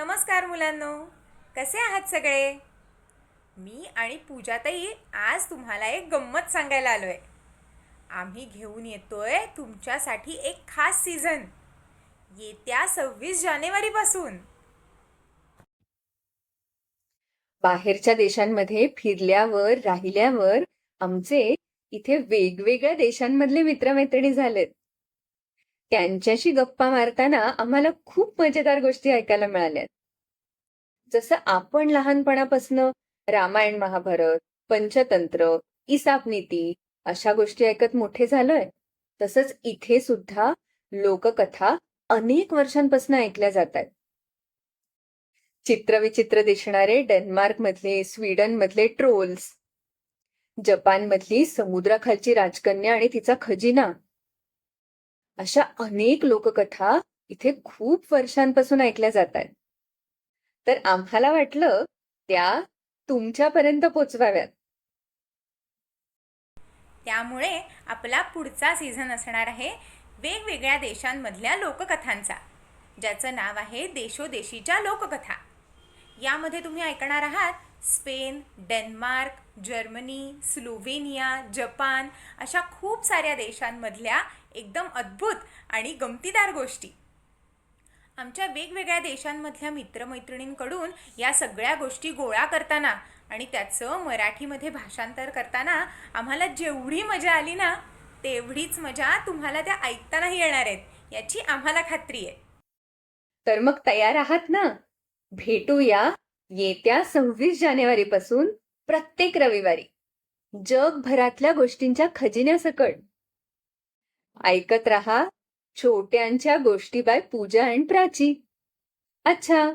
नमस्कार मुलांनो. कसे आहात सगळे? मी आणि पूजाताई आज तुम्हाला एक गंमत सांगायला आलोय. आम्ही घेऊन येतोय तुमच्यासाठी एक खास सीझन येत्या सव्वीस जानेवारीपासून बाहेरच्या देशांमध्ये फिरल्यावर राहिल्यावर आमचे इथे वेगवेगळ्या देशांमधले मित्रमैत्रिणी झालेत. त्यांच्याशी गप्पा मारताना आम्हाला खूप मजेदार गोष्टी ऐकायला मिळाल्यात. जसं आपण लहानपणापासनं रामायण महाभारत पंचतंत्र इसाप नीती अशा गोष्टी ऐकत मोठे झालोय तसंच इथे सुद्धा लोककथा अनेक वर्षांपासून ऐकल्या जातात. चित्रविचित्र दिसणारे डेन्मार्क मधले स्वीडन मधले ट्रोल्स जपान मधली समुद्राखालची राजकन्या आणि तिचा खजिना अशा अनेक लोककथा इथे खूप वर्षांपासून ऐकल्या जातात तर आम्हाला वाटलं त्या तुमच्यापर्यंत पोचवाव्यात. त्यामुळे आपला पुढचा सीझन असणार आहे वेगवेगळ्या देशांमधल्या लोककथांचा ज्याचं नाव आहे देशोदेशीच्या लोककथा. यामध्ये तुम्ही ऐकणार आहात Spain Denmark Germany Slovenia Japan अशा खूप साऱ्या देशांमधल्या एकदम अद्भुत आणि गमतीदार गोष्टी. आमच्या वेगवेगळ्या देशांमधल्या मित्रमैत्रिणींकडून या सगळ्या गोष्टी गोळा करताना आणि त्याचं मराठीमध्ये भाषांतर करताना आम्हाला जेवढी मजा आली ना तेवढीच मजा तुम्हाला त्या ऐकतानाही येणार आहेत याची आम्हाला खात्री आहे. तर मग तयार आहात ना? भेटूया. येत्या सव्वीस जानेवारी पासून प्रत्येक रविवारी जगभरातल्या गोष्टींच्या खजिन्यासकट. ऐकत रहा छोट्यांच्या गोष्टी बाय पूजा अँड प्राची. अच्छा!